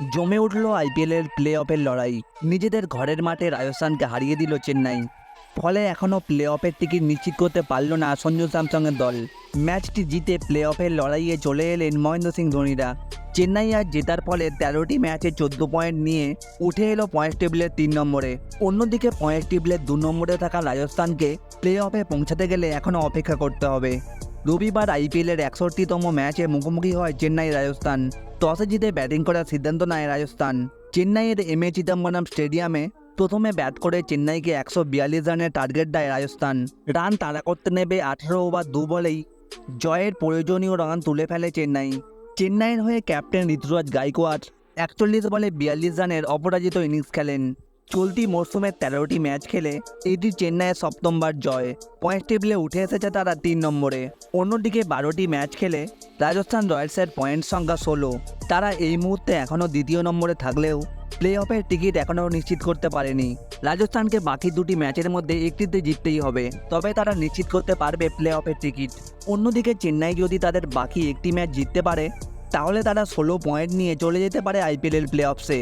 জমে উঠল আইপিএলের প্লে অফের লড়াই। নিজেদের ঘরের মাঠে রাজস্থানকে হারিয়ে দিল চেন্নাই। ফলে এখনও প্লে অফের টিকিট নিশ্চিত করতে পারল না সঞ্জু স্যামসংয়ের দল। ম্যাচটি জিতে প্লে অফের লড়াইয়ে চলে এলেন মহেন্দ্র সিং ধোনিরা। চেন্নাই আজ জেতার ফলে তেরোটি ম্যাচে চোদ্দ পয়েন্ট নিয়ে উঠে এলো পয়েন্ট টেবিলের তিন নম্বরে। অন্যদিকে পয়েন্ট টেবিলের দু নম্বরে থাকা রাজস্থানকে প্লে অফে পৌঁছাতে গেলে এখনও অপেক্ষা করতে হবে। রবিবার আইপিএলের একষট্টিতম ম্যাচে মুখোমুখি হয় চেন্নাই রাজস্থান। টসে জিতে ব্যাটিং করার সিদ্ধান্ত নেয় রাজস্থান। চেন্নাইয়ের এম এ চিদম্বরম স্টেডিয়ামে প্রথমে ব্যাট করে চেন্নাইকে একশো বিয়াল্লিশ রানের টার্গেট দেয় রাজস্থান। রান তাড়া করতে নেবে আঠেরো ওভার দু বলেই। জয়ের প্রয়োজনীয় রান তুলে ফেলে চেন্নাই। চেন্নাইয়ের হয়ে ক্যাপ্টেন ঋতুরাজ গাইকোয়াড একচল্লিশ বলে বিয়াল্লিশ রানের অপরাজিত ইনিংস খেলেন। চলতি মরশুমের তেরোটি ম্যাচ খেলে এটি চেন্নাইয়ের সপ্তমবার জয়। পয়েন্ট টেবিলে উঠে এসেছে তারা তিন নম্বরে। অন্যদিকে বারোটি ম্যাচ খেলে রাজস্থান রয়্যালসের পয়েন্ট সংখ্যা ষোলো। তারা এই মুহূর্তে এখনও দ্বিতীয় নম্বরে থাকলেও প্লে অফের টিকিট এখনও নিশ্চিত করতে পারেনি। রাজস্থানকে বাকি দুটি ম্যাচের মধ্যে একটিতে জিততেই হবে, তবে তারা নিশ্চিত করতে পারবে প্লে অফের টিকিট। অন্যদিকে চেন্নাই যদি তাদের বাকি একটি ম্যাচ জিততে পারে, তাহলে তারা ষোলো পয়েন্ট নিয়ে চলে যেতে পারে আইপিএলের প্লে অফসে